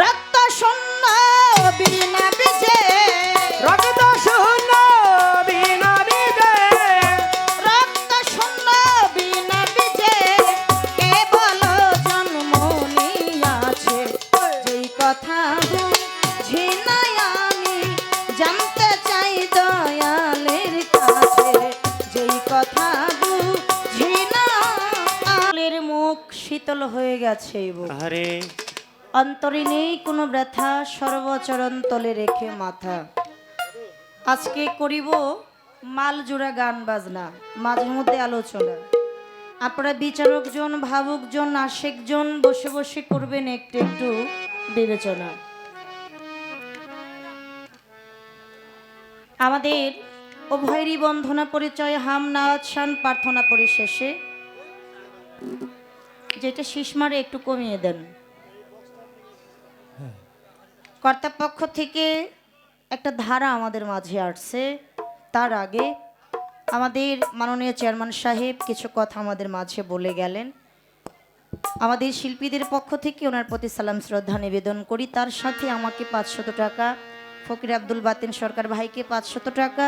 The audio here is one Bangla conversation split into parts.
রক্ত শূন্য বিনা রক্ত শূন্য বিনা বিজে। রক্ত শূন্য বিনা বিজে। কেবল জন্ম নিয়াছে? যেই কথা বুঝি আমি জানতে চাই দয়ালের কাছে। যেই কথা বুঝি না মুখ শীতল হয়ে গেছে আরে অন্তরে নেই কোনো ব্যথা সর্বচরণ তলে রেখে মাথা। আজকে করিব মালজোড়া গান বাজনা, মাঝে মধ্যে আলোচনা। আপনারা বিচারকজন, ভাবুকজন, আশেকজন বসে বসে করবেন একটু একটু বিবেচনা। আমাদের উভয়েরই বন্ধনা পরিচয়, হাম, নাচ, শান, প্রার্থনা পরিশেষে। যেটা শিশমারে একটু কমিয়ে দেন। কর্তাপক্ষ থেকে একটা ধারা আমাদের মাঝে আসছে। তার আগে আমাদের মাননীয় চেয়ারম্যান সাহেব কিছু কথা আমাদের মাঝে বলে গেলেন। আমাদের শিল্পীদের পক্ষ থেকে ওনার প্রতি সালাম শ্রদ্ধা নিবেদন করি। তার সাথে আমাকে পাঁচশত টাকা ফকির আব্দুল বাতিন সরকার ভাইকে পাঁচশত টাকা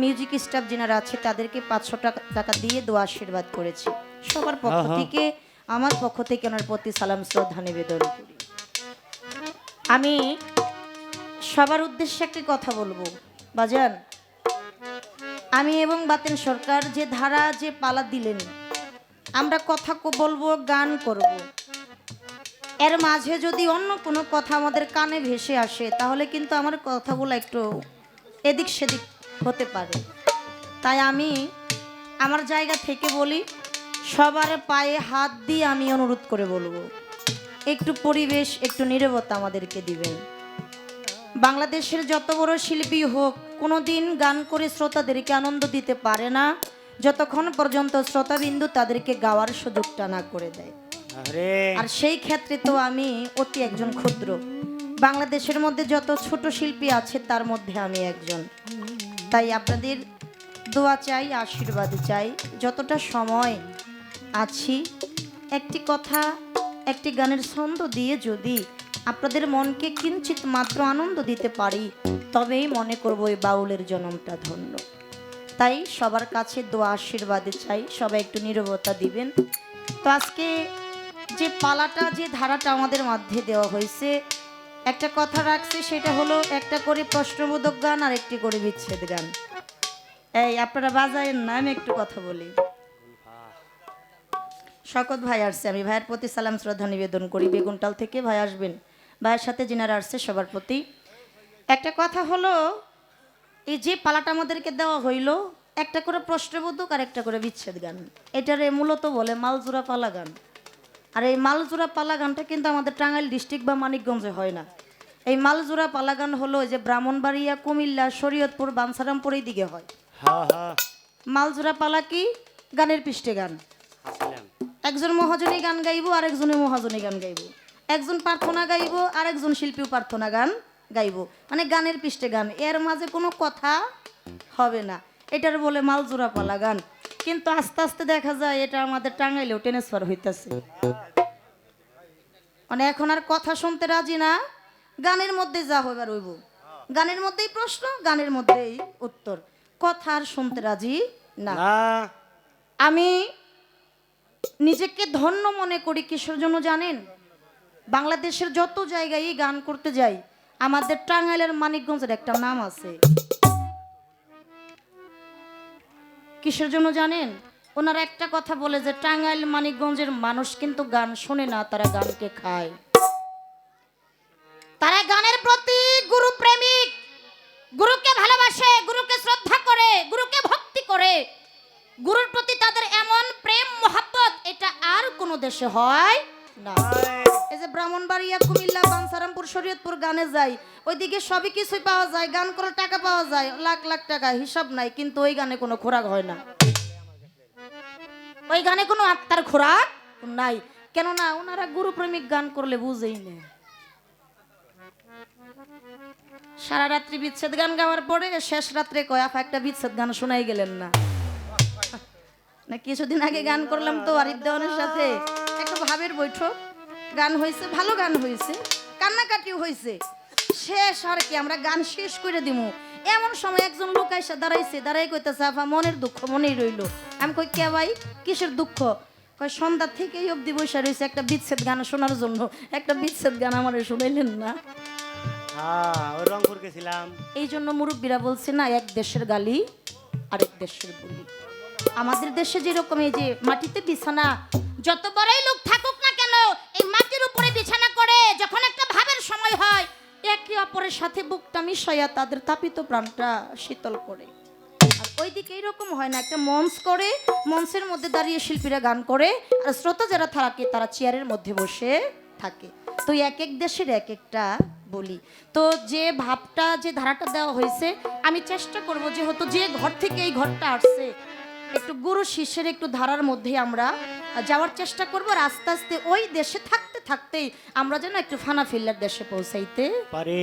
মিউজিক স্টাফ যারা আছে তাদেরকে পাঁচশো টাকা টাকা দিয়ে দোয়া আশীর্বাদ করেছি। সবার পক্ষ থেকে আমার পক্ষ থেকে ওনার প্রতি সালাম শ্রদ্ধা নিবেদন করি। আমি সবার উদ্দেশ্যে একটি কথা বলব। বাজান, আমি এবং বাতেন সরকার যে ধারা, যে পালা দিলেন, আমরা কথা বলব, গান করব। এর মাঝে যদি অন্য কোনো কথা আমাদের কানে ভেসে আসে, তাহলে কিন্তু আমার কথাগুলো একটু এদিক সেদিক হতে পারে। তাই আমি আমার জায়গা থেকে বলি, সবার পায়ে হাত দিয়ে আমি অনুরোধ করে বলব। একটু পরিবেশ একটু নিরবতা আমাদেরকে দিবেন বাংলাদেশের যত বড় শিল্পী হোক কোনো দিন গান করে শ্রোতাদেরকে আনন্দ দিতে পারে না যতক্ষণ পর্যন্ত শ্রোতাবিন্দু তাদেরকে গাওয়ার সুযোগটা না করে দেয়। আর সেই ক্ষেত্রে তো আমি অতি একজন ক্ষুদ্র। বাংলাদেশের মধ্যে যত ছোট শিল্পী আছে তার মধ্যে আমি একজন। তাই আপনাদের দোয়া চাই আশীর্বাদ চাই যতটা সময় আছি একটি কথা একটি গানের ছন্দ দিয়ে যদি আপনাদের মনকে কিঞ্চিত মাত্র আনন্দ দিতে পারি, তবেই মনে করব এই বাউলের জন্মটা ধন্য। তাই সবার কাছে দোয়া, আশীর্বাদে চাই, সবাই একটু নীরবতা দিবেন। তো আজকে যে পালাটা, যে ধারাটা আমাদের মধ্যে দেওয়া হয়েছে, একটা কথা রাখছে, সেটা হলো একটা করে প্রশ্নবোধক গান আর একটি করে বিচ্ছেদ গান। এই, আপনারা বাজায়েন না, আমি একটু কথা বলি। শকত ভাই আসছে। আমি ভাইয়ের প্রতি সালাম শ্রদ্ধা নিবেদন করি। বেগুনটাল থেকে ভাই আসবেন। ভাইয়ের সাথে যিনারা আসছে সবার প্রতি। একটা কথা হলো এই যে পালাটা আমাদেরকে দেওয়া হইল একটা করে প্রশ্নবোধক আর একটা করে বিচ্ছেদ গান। এটারে মূলত বলে মালজোড়া পালা গান। আর এই মালজোড়া পালা গানটা কিন্তু আমাদের টাঙ্গাইল ডিস্ট্রিক্ট বা মানিকগঞ্জে হয় না। এই মালজোড়া পালা গান হলো যে ব্রাহ্মণবাড়িয়া কুমিল্লা শরীয়তপুর বানসারামপুর এই দিকে হয়। হা হা মালজোড়া পালা কি? গানের পৃষ্ঠে গান। একজন মহাজনী গান গাইবো আর একজনে মহাজনী গান গাইবো। একজন প্রার্থনা গাইবো আর একজন শিল্পীও প্রার্থনা গান গাইবো। মানে গানের পৃষ্ঠে গান। এর মাঝে কোনো কথা হবে না। এটার বলে মালজোড়া পালা গান। কিন্তু আস্তে আস্তে দেখা যায় এটা আমাদের টাঙ্গাইলেও ট্রান্সফার হইতেছে। মানে এখন আর কথা শুনতে রাজি না। গানের মধ্যে যা হইবার হইব। গানের মধ্যেই প্রশ্ন গানের মধ্যেই উত্তর। কথা আর শুনতে রাজি না। না। আমি নিজেকে ধন্য মনে করি, কিসের জন্য জানেন? বাংলাদেশের যত জায়গায় গান করতে যাই, আমাদের টাঙ্গাইলের মানিকগঞ্জের একটা নাম আছে। কিসের জন্য জানেন? ওনারা একটা কথা বলে যে, টাঙ্গাইল, মানিকগঞ্জের মানুষ কিন্তু গান শোনে না, তারা গানকে খায়। তারা গানের প্রতি গুরু প্রেমিক, গুরুকে ভালোবাসে, গুরুকে শ্রদ্ধা করে, গুরুকে ভক্তি করে। গুরুর প্রতি তাদের এমন প্রেম, মহাব্বত, এটা আর কোনো দেশে হয় না। এই যে ব্রাহ্মণবাড়িয়া, কুমিল্লা, বানসারামপুর, শরীয়তপুর গানে যাই, ওইদিকে সবই কিছুই পাওয়া যায়, গান করে টাকা পাওয়া যায়, লাখ লাখ টাকা হিসাব নাই, কিন্তু ওই গানে কোনো খোরাক হয় না। ওই গানে কোনো আত্মার খোরাক নাই। কেননা ওনারা গুরু প্রেমিক গান করলে বুঝেই না সারা রাত্রি বিচ্ছেদ গান গাওয়ার পরে শেষ রাত্রে কয় আপা একটা বিচ্ছেদ গান শোনাই গেলেন না। না কিছুদিন আগে গান করলাম তো আরিফ দেওয়ানের সাথে। একটা ভাবের বৈঠক। গান হয়েছে ভালো গান হয়েছে কান্নাকাটি হয়েছে। শেষ আর কি আমরা গান শেষ করে দিব এমন সময় একজন লোক এসে দাঁড়াইছে দাঁড়াই কইতেছে আফা মনের দুঃখ মনেই রইল। আমি কই কে ভাই? কিসের দুঃখ? কয় সন্ধ্যা থেকেই অব্দি বসে রয়েছে একটা বিচ্ছেদ গান শোনার জন্য। একটা বিচ্ছেদ গান আমার শুনাইলেন না। হ্যাঁ এই জন্য মুরব্বীরা বলছে না এক দেশের গালি আরেক দেশের বলি। আমাদের দেশে যেরকম এই যে মাটিতে বিছানা, যত বড়ই লোক থাকুক না কেন, এই মাটির উপরে বিছানা করে যখন একটা ভাবের সময় হয়, একে অপরের সাথে বুকটা মিশাইয়া তাদের তাপিত প্রাণটা শীতল করে। আর ওইদিকে এইরকম হয় না, একটা মঞ্চ করে, মঞ্চের মধ্যে দাঁড়িয়ে শিল্পীরা গান করে, আর শ্রোতা যারা থাকে, তারা চেয়ারের মধ্যে বসে থাকে। তো এক এক দেশের এক একটা বলি। তো যে ভাবটা, যে ধারাটা দেওয়া হয়েছে, আমি চেষ্টা করব যেহেতু যে ঘর থেকে এই ঘরটা আসছে একটু গুরু শিষ্যের একটু ধারার মধ্যে আমরা যাওয়ার চেষ্টা করব আর আস্তে আস্তে ওই দেশে থাকতে থাকতেই আমরা যেন একটু ফানা ফিল্লার দেশে পৌঁছাইতে পারে।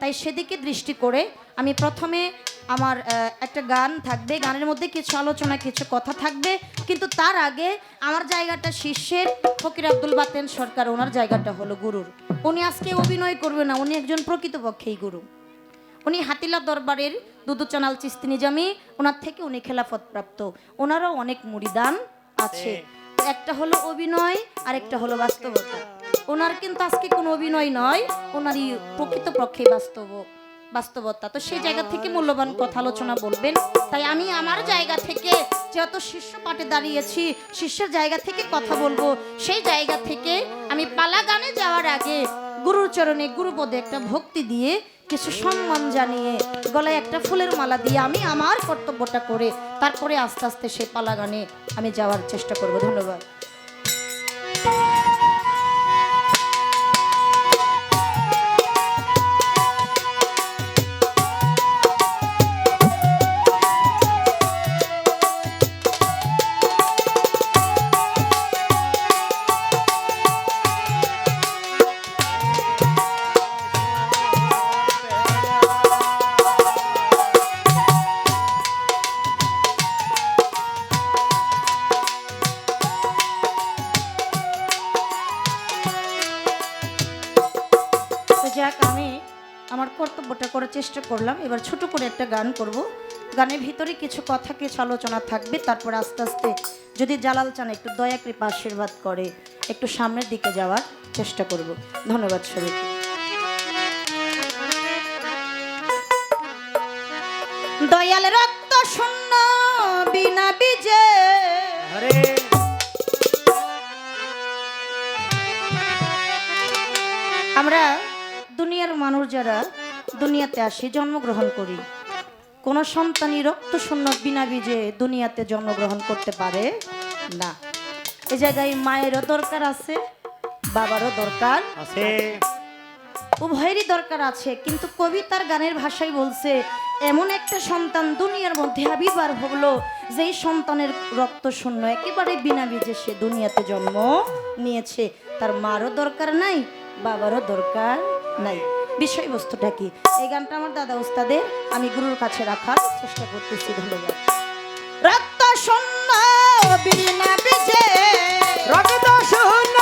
তাই সেদিকে দৃষ্টি করে আমি প্রথমে আমার একটা গান থাকবে। গানের মধ্যে কিছু আলোচনা কিছু কথা থাকবে। কিন্তু তার আগে আমার জায়গাটা শিষ্যের ফকির আব্দুল বাতেন সরকার ওনার জায়গাটা হলো গুরুর। উনি আজকে অভিনয় করবে না উনি একজন প্রকৃতপক্ষেই গুরু। উনি হাতিলা দরবারের দুদুচানাল চিস্তি নিজামি, ওনার থেকে উনি খেলাফত প্রাপ্ত ওনারও অনেক মুড়িদান আছে। একটা হলো অভিনয় আর একটা হলো বাস্তবতা। ওনার কিন্তু আজকে কোনো অভিনয় নয়, ওনারই প্রকৃতপক্ষে বাস্তব, বাস্তবতা। তো সেই জায়গা থেকে মূল্যবান কথা আলোচনা বলবেন। তাই আমি আমার জায়গা থেকে যেহেতু শীর্ষ পাটে দাঁড়িয়েছি শীর্ষের জায়গা থেকে কথা বলব। সেই জায়গা থেকে আমি পালা গানে যাওয়ার আগে গুরুর চরণে, গুরুপদে একটা ভক্তি দিয়ে কিছু সম্মান জানিয়ে গলায় একটা ফুলের মালা দিয়ে আমি আমার কর্তব্যটা করে তারপরে আস্তে আস্তে সে পালা গানে আমি যাওয়ার চেষ্টা করব। ধন্যবাদ। করলাম। এবার ছোট করে একটা গান করব। গানের ভিতরে কিছু কথা কিছু আলোচনা থাকবে। তারপর আস্তে আস্তে যদি জালাল চান একটু দয়া কৃপা আশীর্বাদ করে একটু সামনের দিকে যাওয়ার চেষ্টা করব। ধন্যবাদ সবাইকে। দয়াল রক্ত শূন্য বিনা বীজে। আমরা দুনিয়ার মানুষ যারা দুনিয়াতে আসি জন্মগ্রহণ করি। কোনো সন্তানই রক্ত শূন্য বিনা বীজে দুনিয়াতে জন্মগ্রহণ করতে পারে না। এ জায়গায় মায়েরও দরকার আছে বাবারও দরকার আছে। উভয়েরই দরকার আছে কিন্তু কবিতার গানের ভাষায় বলছে এমন একটা সন্তান দুনিয়ার মধ্যে আবির্ভাব হলো যেই সন্তানের রক্ত শূন্য একেবারে বিনা বীজে সে দুনিয়াতে জন্ম নিয়েছে। তার মারও দরকার নাই বাবারও দরকার নাই। বিষয়বস্তুটা কি? এই গানটা আমার দাদা উস্তাদের, আমি গুরুর কাছে রাখার চেষ্টা করতেছি, ধন্যবাদ। রক্ত শূন্য, বিনা বিজে, রক্ত শূন্য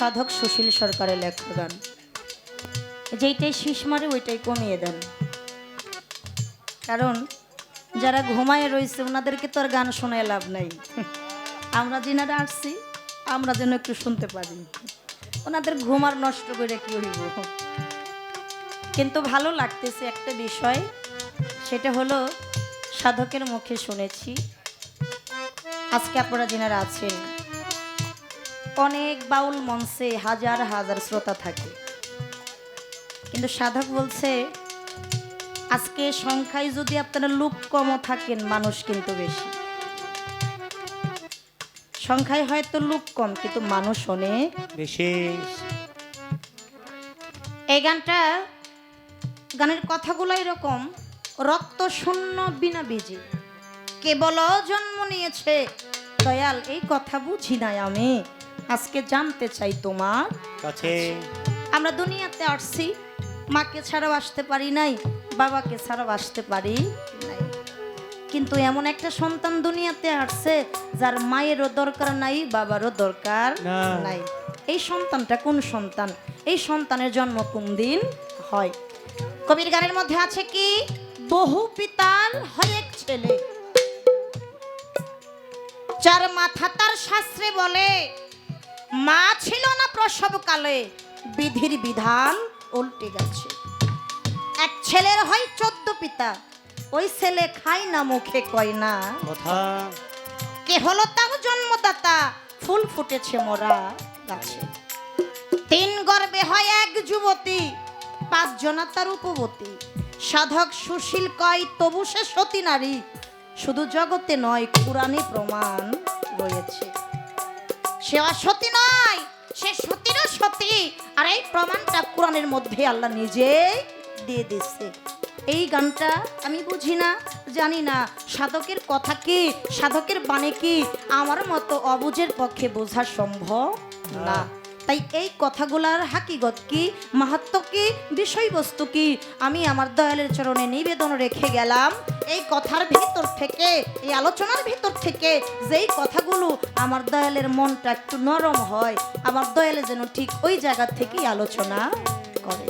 সাধক সুশীল সরকারের লেখা গান যেইটাই শীষ মারে, ওইটাই কমিয়ে দেন। কারণ, যারা ঘুমায় রয়েছে, ওনাদেরকে তো আর গান শোনায় লাভ নাই। আমরা যেনারা আসছি, আমরা যেন একটু শুনতে পারি। ওনাদের ঘুমার নষ্ট করে কি হইব? কিন্তু ভালো লাগতেছে একটা বিষয়, সেটা হলো, সাধকের মুখে শুনেছি। আজকে আপনারা যেনারা আছেন অনেক বাউল মঞ্চে হাজার হাজার শ্রোতা থাকে। কিন্তু সাধক বলছে আজকে সংখ্যায় যদি আপনারা লোক কমও থাকেন মানুষ কিন্তু বেশি। সংখ্যায় হয়তো লোক কম কিন্তু মানুষ অনেক বিশেষ এই গানটা গানের কথাগুলো এরকম রক্ত শূন্য বিনা বীজে কেবল জন্ম নিয়েছে দয়াল এই কথা বুঝি নাই আমি। আজকে জানতে চাই তোমার। কাছে। আমরা দুনিয়াতে আসছি মাকে ছাড়াও আসতে পারি নাই বাবাকে ছাড়াও আসতে পারি নাই। কিন্তু এমন একটা সন্তান দুনিয়াতে আসছে যার মায়েরও দরকার নাই বাবারও দরকার নাই। এই সন্তানটা কোন সন্তান? এই সন্তানের জন্ম কোন দিন হয়? কবির গানের মধ্যে আছে কি? বহু পিতার হয় এক ছেলে। যার মাথা তার শাস্ত্রে বলে মা ছিল না প্রসবকালে। বিধির বিধান উল্টে গেছে। এক ছেলের হয় চোদ্দ পিতা। ওই ছেলে খায় না মুখে কয় না। কে হলো তার জন্মদাতা? ফুল ফুটেছে মোরা গাছে। তিন গর্বে হয় এক যুবতী পাঁচ জনা তার উপবতী। সাধক সুশীল কয় তবু সে সতী নারী। শুধু জগতে নয় পুরাণে প্রমাণ রয়েছে। সে অসতী নয়, সে সতীরও সতী। আর এই প্রমাণটা কোরআনের মধ্যে আল্লাহ নিজেই দিয়ে দিচ্ছে এই গানটা আমি বুঝি না, জানি না। সাধকের কথা কি, সাধকের বাণী কি? আমার মতো অবুঝের পক্ষে বোঝা সম্ভব না। তাই এই কথাগুলার হাকিগত কি মাহাত্ম কি, বিষয়বস্তু কি? আমি আমার দয়ালের চরণে নিবেদন রেখে গেলাম। এই কথার ভিতর থেকে, এই আলোচনার ভিতর থেকে যেই কথাগুলো আমার দয়ালের মনটা একটু নরম হয়, আমার দয়ালে যেন ঠিক ওই জায়গা থেকেই আলোচনা করে।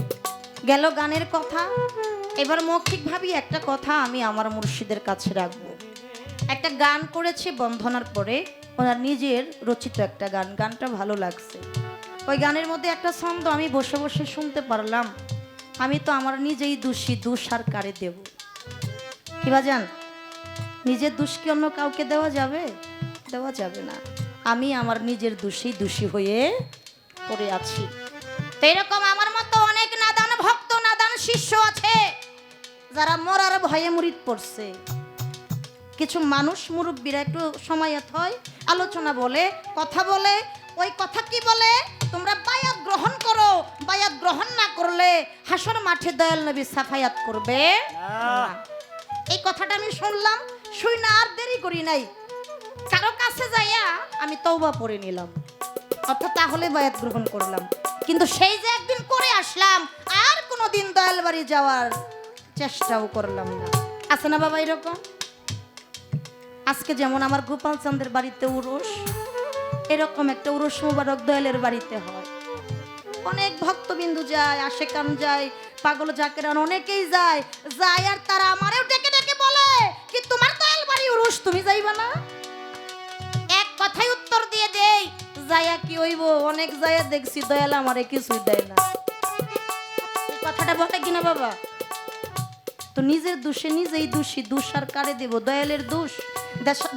গেল গানের কথা। এবার মৌখিকভাবেই একটা কথা আমি আমার মুর্শিদের কাছে রাখব। একটা গান করেছে বন্ধনার পরে, ওনার নিজের রচিত একটা গান, গানটা ভালো লাগছে। ওই গানের মধ্যে একটা ছন্দ আমি বসে বসে শুনতে পারলাম। আমি তো আমার নিজেই দোষী, দোষ আর কারে দেব? কি বাজান? নিজের দোষ কি অন্য কাউকে দেওয়া যাবে? দেওয়া যাবে না। আমি আমার নিজের দোষী দোষী হয়ে পড়ে আছি। তো এরকম আমার মতো অনেক নাদান ভক্ত, নাদান শিষ্য আছে, যারা মরার ভয়ে মুরিদ পড়ছে। কিছু মানুষ মুরব্বীরা একটু সময়ত হয়, আলোচনা বলে, কথা বলে ওই কথা কি বলে? তোমরা বায়াত গ্রহণ করো, বায়াত গ্রহণ না করলে হাসর মাঠে দয়াল নবী সাফায়াত করবে। এই কথাটা আমি শুনলাম শুই না আর দেরি করি নাই। কারও কাছে যাইয়া আমি তওবা পড়ে নিলাম। অর্থাৎ তাহলে বায়াত গ্রহণ করলাম। কিন্তু সেই যে একদিন করে আসলাম, আর কোনোদিন দয়াল বাড়ি যাওয়ার চেষ্টাও করলাম না। আছে না বাবা এরকম? আজকে যেমন আমার গোপাল চন্দ্রের বাড়িতে উরুষ এরকম একটা উরুষ মুবারক দয়ালের বাড়িতে হয়। অনেক ভক্তবিন্দু যায়, আশেকান যায়, পাগল জাকেরান অনেকেই যায়। যায় আর তারা আমারেও ডেকে ডেকে বলে কি তোমার দয়াল বাড়ি উরুষ, তুমি যাইবা না? এক কথাই উত্তর দিয়ে দেই, যায়া কি হইব? অনেক যায়া দেখছি দয়াল আমারে কিছুই দেয় না। কথাটা বলে কিনা বাবা? তো নিজের দোষে নিজেই দোষী দোষ আর কারে দেব? দয়ালের দোষ?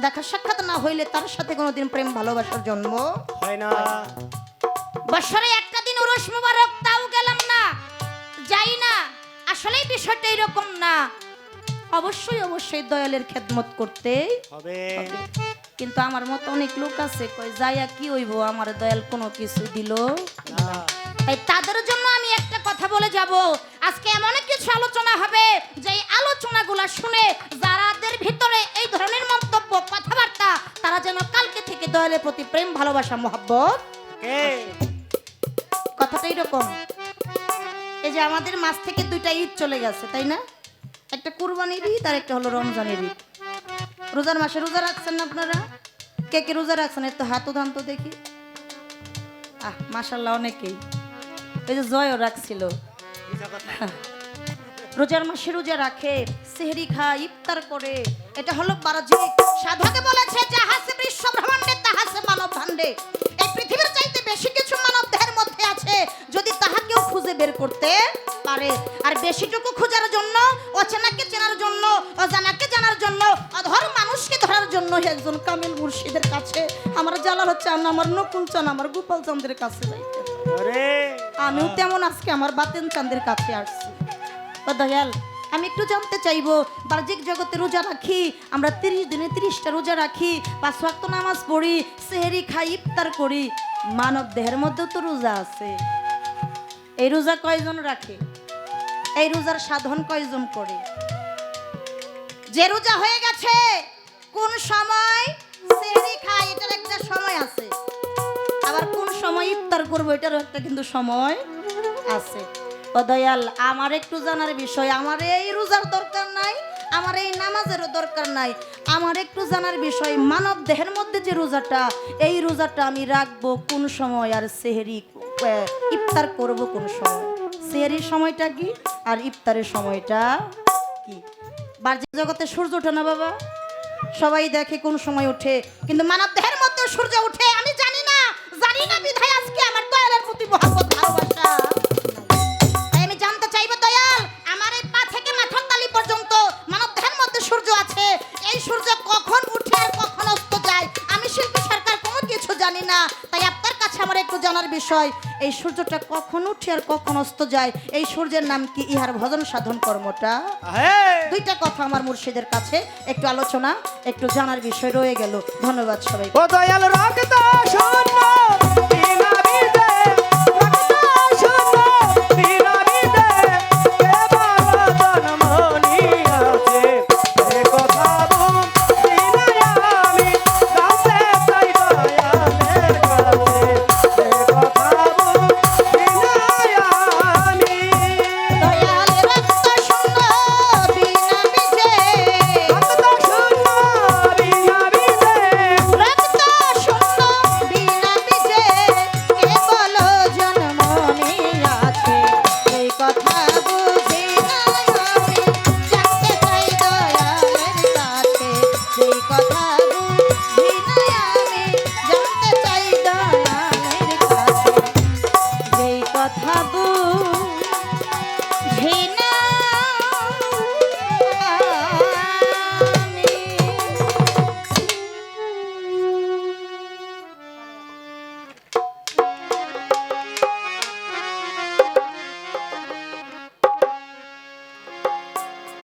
দেখা সাক্ষাৎ না হইলে তার সাথে কোনোদিন প্রেম ভালোবাসার জন্ম? হয় না। বছরে একটা দিন উরস মুবারক তাও গেলাম না। যাই না আসলেই বিষয়টা এরকম না। অবশ্যই অবশ্যই দয়ালের খেদমত করতে হবে। কিন্তু আমার মতো অনেক লোক আছে কয় যাইয়া কি হইব? আমার দয়াল কোনো কিছু দিল তাই তাদের জন্য বলে যাব। আজকে এমন কিছু আলোচনা হবে যে আলোচনাগুলো শুনে যারাদের ভিতরে এই ধরনের মন্তব্য কথাবার্তা তারা যেন কালকে থেকে দয়ালের প্রতি প্রেম ভালোবাসা মহব্বত কথাটা এরকম। এই যে আমাদের মাছ থেকে দুইটা ঈদ চলে গেছে তাই না? একটা কুরবানির ঈদ আর একটা হলো রমজানের ঈদ। রোজার মাসে রোজা রাখছেন না আপনারা? কে কে রোজা রাখছেন? একটু হাতও ধান তো দেখি। আহ মাসাল্লাহ অনেকেই। ওই যে জয়ও রাখছিল। রোজার মাসে রোজা রাখে, সেহরি খায়, ইফতার করে। এটা হলো বারাজিক সাধকে বলেছে যাহাসে বিশ্ব ব্রহ্মাণ্ডে তাহাসে মানব ভাণ্ডে এই পৃথিবীর চাইতে বেশি কিছু মানব দেহের মধ্যে আছে, যদি তাহাকেও খুঁজে বের করতে পারে। আর বেশিটুকু খোঁজার জন্য, অচেনাকে চেনার জন্য অজানাকে একজন কামিল মুর্শিদের কাছে আমার জালাল চান আমার নকুল চান আমার গোপাল চন্দ্রের কাছে যাইতে আমিও তেমন আজকে আমার বাতেন চাঁদের কাছে আসছি। দয়াল আমি একটু জানতে চাইব বাহ্যিক জগতে রোজা রাখি আমরা তিরিশ দিনে তিরিশটা রোজা রাখি পাঁচ ওয়াক্ত নামাজ পড়ি সেহেরি খাই ইফতার করি মানব দেহের মধ্যেও তো রোজা আছে। এই রোজা কয়জন রাখে? এই রোজার সাধন কয়জন করে? যে রোজা হয়ে গেছে কোন সময় সেহেরি খায়, এটার একটা সময় আছে। আবার কোন সময় ইফতার করব, এটারও একটা কিন্তু সময় আছে। ও দয়াল, আমার একটু জানার বিষয়, আমার এই রোজার দরকার নাই, আমার এই নামাজেরও দরকার নাই। আমার একটু জানার বিষয়, মানব দেহের মধ্যে যে রোজাটা, এই রোজাটা আমি রাখব কোন সময় আর সেহেরি ইফতার করব কোন সময়? সেহেরির সময়টা কি আর ইফতারের সময়টা কি? বাহ্যিক জগতে সূর্য ওঠে না বাবা। সবাই দেখে কোন সময় ওঠে, কিন্তু মানব দেহের মধ্যে সূর্য ওঠে, আমি জানি না জানি না বিধায় আজকে আমার দয়ালের প্রতি মহব্বত, ভালোবাসা। আমি জানতে চাইব, দয়াল, আমার এই পা থেকে মাথার তালি পর্যন্ত মানব দেহের মধ্যে সূর্য আছে। এই সূর্য কখন উঠে আর কখন অস্ত যায়, আমি শিল্পী সরকার কোনো কিছু জানি না। তাই আপনার কাছে আমার একটু জানার বিষয় এই সূর্যটা কখন উঠে আর কখন অস্ত যায়? এই সূর্যের নাম কি? ইহার ভজন সাধন কর্মটা? দুইটা কথা আমার মুর্শিদের কাছে। একটু আলোচনা একটু জানার বিষয় রয়ে গেল। ধন্যবাদ সবাই